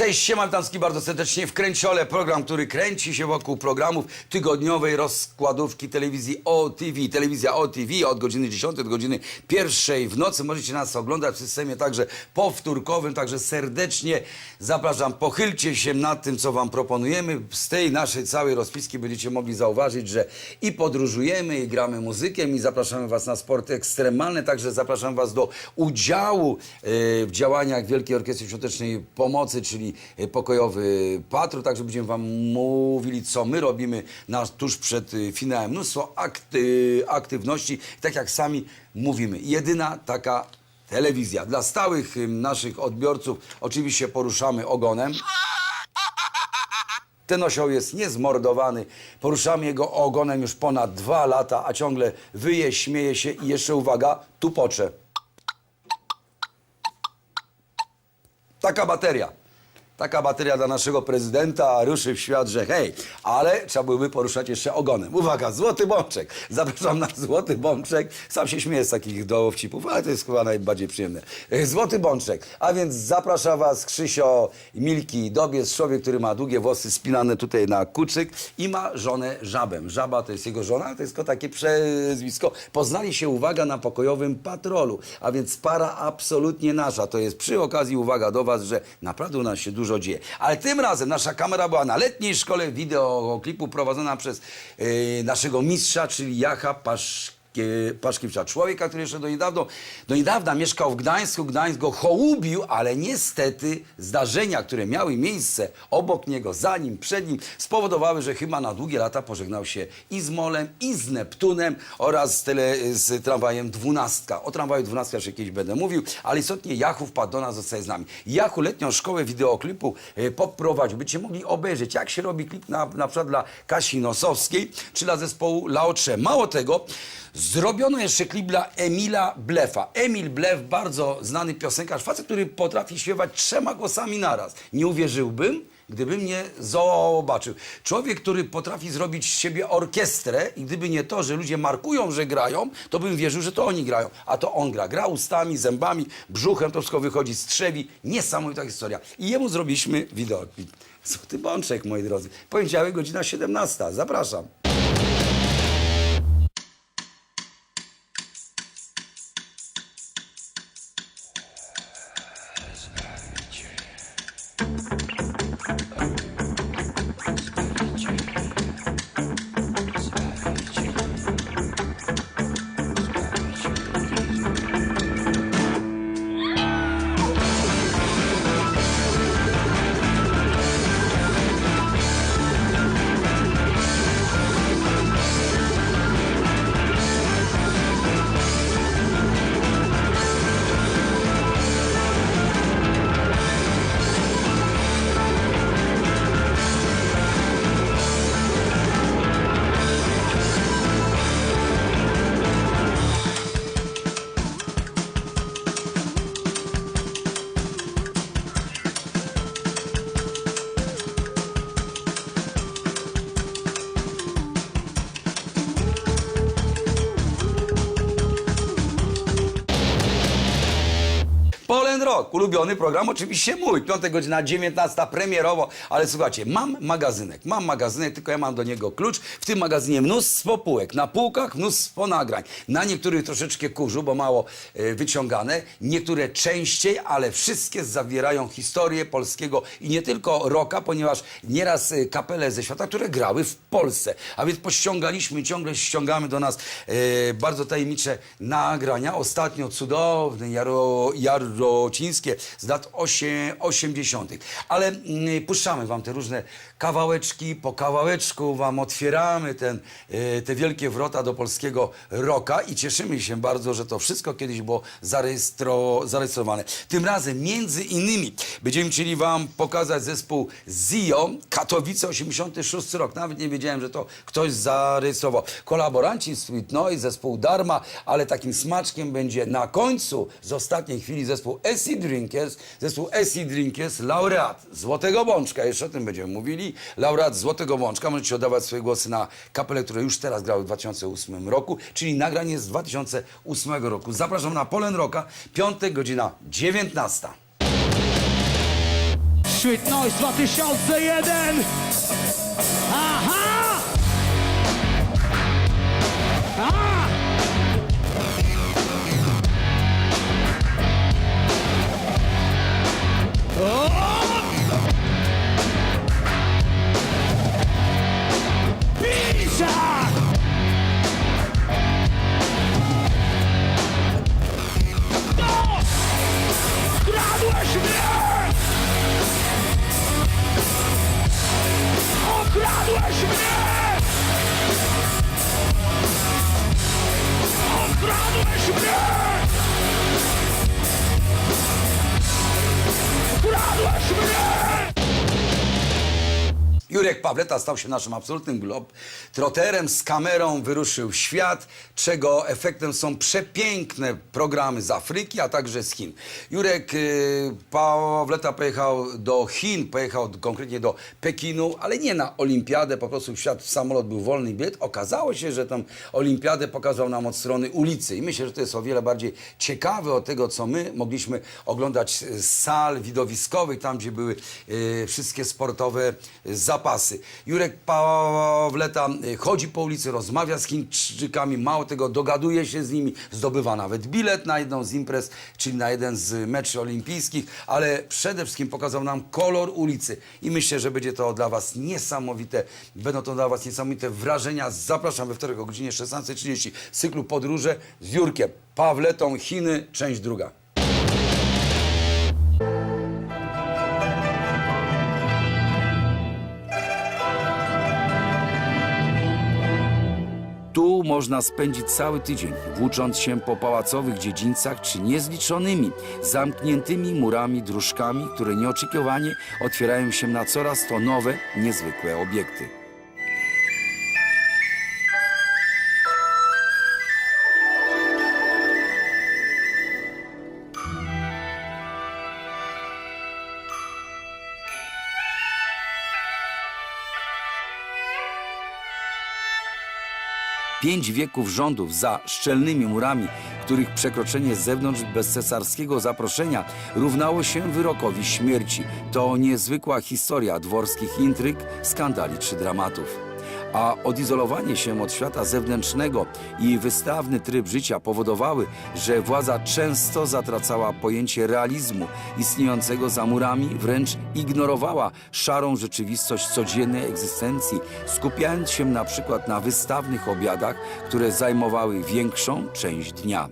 Cześć, siema Witamski bardzo serdecznie w Kręciole, program, który kręci się wokół programów tygodniowej rozkładówki telewizji OTV. Telewizja OTV od godziny 10 do godziny 1 w nocy. Możecie nas oglądać w systemie także powtórkowym, także serdecznie zapraszam. Pochylcie się nad tym, co wam proponujemy. Z tej naszej całej rozpiski będziecie mogli zauważyć, że i podróżujemy, i gramy muzykę, i zapraszamy was na sporty ekstremalne, także zapraszam was do udziału e, w działaniach Wielkiej Orkiestry Świątecznej Pomocy, czyli e, pokojowy patrol, także będziemy wam mówili, co my robimy na, tuż przed e, finałem. Mnóstwo akty, aktywności, tak jak sami mówimy. Jedyna taka telewizja. Dla stałych e, naszych odbiorców oczywiście poruszamy ogonem. Ten osioł jest niezmordowany. Poruszamy jego ogonem już ponad dwa lata, a ciągle wyje, śmieje się i jeszcze uwaga, tu pocze. Taka bateria. Taka bateria dla naszego prezydenta ruszy w świat, że hej, ale trzeba byłoby poruszać jeszcze ogonem. Uwaga, złoty bączek. Zapraszam na złoty bączek. Sam się śmieję z takich dowcipów, ale to jest chyba najbardziej przyjemne. E, Złoty bączek. A więc zaprasza was Krzysio Milki Dobiec, człowiek, który ma długie włosy spinane tutaj na kuczyk i ma żonę Żabem. Żaba to jest jego żona, to jest tylko takie przezwisko. Poznali się, uwaga, na pokojowym patrolu. A więc para absolutnie nasza. To jest przy okazji uwaga do was, że naprawdę u nas się dużo dzieje. Ale tym razem nasza kamera była na letniej szkole wideoklipu prowadzona przez yy, naszego mistrza, czyli Jacha Paszkiewicza. Paszkiewicza, człowieka, który jeszcze do niedawno, do niedawna mieszkał w Gdańsku, Gdańsk go hołubił, ale niestety zdarzenia, które miały miejsce obok niego, za nim, przed nim, spowodowały, że chyba na długie lata pożegnał się i z Molem, i z Neptunem oraz z, tele, z tramwajem Dwunastka. O tramwaju Dwunastka jeszcze kiedyś będę mówił, ale istotnie Jachu wpadł do nas, zostaje z nami. Jachu letnią szkołę wideoklipu e, poprowadził. Będziecie mogli obejrzeć, jak się robi klip na, na przykład dla Kasi Nosowskiej, czy dla zespołu Laotrze. Mało tego, Zrobiono jeszcze klip dla Emila Blefa. Emil Blef, bardzo znany piosenkarz, facet, który potrafi śpiewać trzema głosami naraz. Nie uwierzyłbym, gdybym nie zobaczył. Człowiek, który potrafi zrobić z siebie orkiestrę i gdyby nie to, że ludzie markują, że grają, to bym wierzył, że to oni grają. A to on gra. Gra ustami, zębami, brzuchem, to wszystko wychodzi z trzewi. Niesamowita historia. I jemu zrobiliśmy wideoklip. Złoty bączek, moi drodzy. Poniedziałek, godzina 17. Zapraszam. Poland Rock, ulubiony program, oczywiście mój. Piątek godzina 19 premierowo, ale słuchajcie, mam magazynek, mam magazynek, tylko ja mam do niego klucz. W tym magazynie mnóstwo półek, na półkach mnóstwo nagrań. Na niektórych troszeczkę kurzu, bo mało e, wyciągane, niektóre częściej, ale wszystkie zawierają historię polskiego i nie tylko rocka, ponieważ nieraz e, kapele ze świata, które grały w Polsce. A więc pościągaliśmy, ciągle ściągamy do nas e, bardzo tajemnicze nagrania. Ostatnio cudowne, jaro, jarocińskie z lat osie- 80. Ale mm, puszczamy wam te różne kawałeczki, po kawałeczku wam otwieramy ten, e, te wielkie wrota do polskiego rocka i cieszymy się bardzo, że to wszystko kiedyś było zarejestro, zarejestrowane. Tym razem między innymi będziemy chcieli wam pokazać zespół Zio, Katowice 86 rok. Nawet nie wiedziałem, że to ktoś zarejestrował. Kolaboranci Sweet Noise, zespół Dharma, ale takim smaczkiem będzie na końcu z ostatniej chwili zespół Acid Drinkers, zespół Acid Drinkers, laureat Złotego Bączka, jeszcze o tym będziemy mówili, laureat Złotego Bączka, możecie oddawać swoje głosy na kapele, które już teraz grały w 2008 roku, czyli nagranie z 2008 roku. Zapraszam na Polen Rocka, piątek, godzina 19. Sweet Noise 2001! Aha! Jurek Pawleta stał się naszym absolutnym glob. Troterem z kamerą wyruszył świat, czego efektem są przepiękne programy z Afryki, a także z Chin. Jurek y, Pawleta pojechał do Chin, pojechał konkretnie do Pekinu, ale nie na olimpiadę, po prostu w samolot, był wolny bilet. Okazało się, że tą olimpiadę pokazał nam od strony ulicy i myślę, że to jest o wiele bardziej ciekawe od tego, co my mogliśmy oglądać z sal widowiskowych, tam gdzie były y, wszystkie sportowe y, Jurek Pawleta y, chodzi po ulicy, rozmawia z Chińczykami, mało tego, dogaduje się z nimi, zdobywa nawet bilet na jedną z imprez, czyli na jeden z meczy olimpijskich, ale przede wszystkim pokazał nam kolor ulicy i myślę, że będzie to dla Was niesamowite, będą to dla Was niesamowite wrażenia. Zapraszam we wtorek o godzinie 16.30 z cyklu Podróże z Jurkiem Pawletą, Chiny, część druga. Można spędzić cały tydzień, włócząc się po pałacowych dziedzińcach czy niezliczonymi, zamkniętymi murami, dróżkami, które nieoczekiwanie otwierają się na coraz to nowe, niezwykłe obiekty. Pięć wieków rządów za szczelnymi murami, których przekroczenie z zewnątrz bez cesarskiego zaproszenia równało się wyrokowi śmierci. To niezwykła historia dworskich intryg, skandali czy dramatów. A odizolowanie się od świata zewnętrznego i wystawny tryb życia powodowały, że władza często zatracała pojęcie realizmu istniejącego za murami, wręcz ignorowała szarą rzeczywistość codziennej egzystencji, skupiając się na przykład na wystawnych obiadach, które zajmowały większą część dnia.